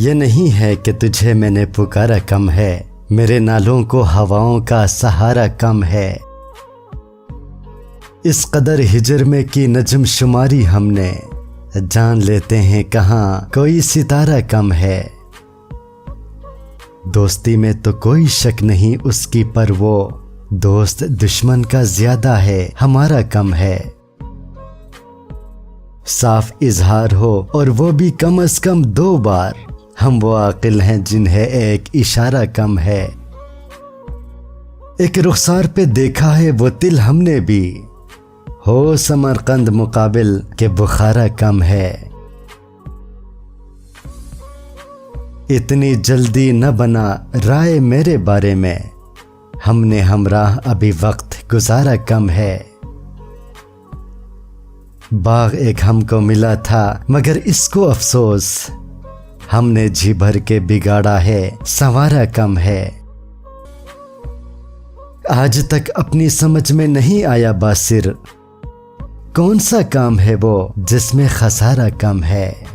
ये नहीं है कि तुझे मैंने पुकारा कम है। मेरे नालों को हवाओं का सहारा कम है। इस कदर हिजर में की नजम शुमारी हमने। जान लेते हैं कहाँ कोई सितारा कम है। दोस्ती में तो कोई शक नहीं उसकी, पर वो दोस्त दुश्मन का ज़्यादा है, हमारा कम है। साफ़ इजहार हो और वो भी कम अज कम दो बार। हम वो आकिल हैं जिन्हें एक इशारा कम है। एक रुखसार पे देखा है वो तिल हमने भी। हो समरकंद मुकाबिल के बुखारा कम है। इतनी जल्दी न बना राय मेरे बारे में। हमने हमराह अभी वक्त गुजारा कम है। बाग एक हमको मिला था, मगर इसको अफसोस हमने जी भर के बिगाड़ा है, संवारा कम है। आज तक अपनी समझ में नहीं आया बासिर। कौन सा काम है वो जिसमें खसारा कम है?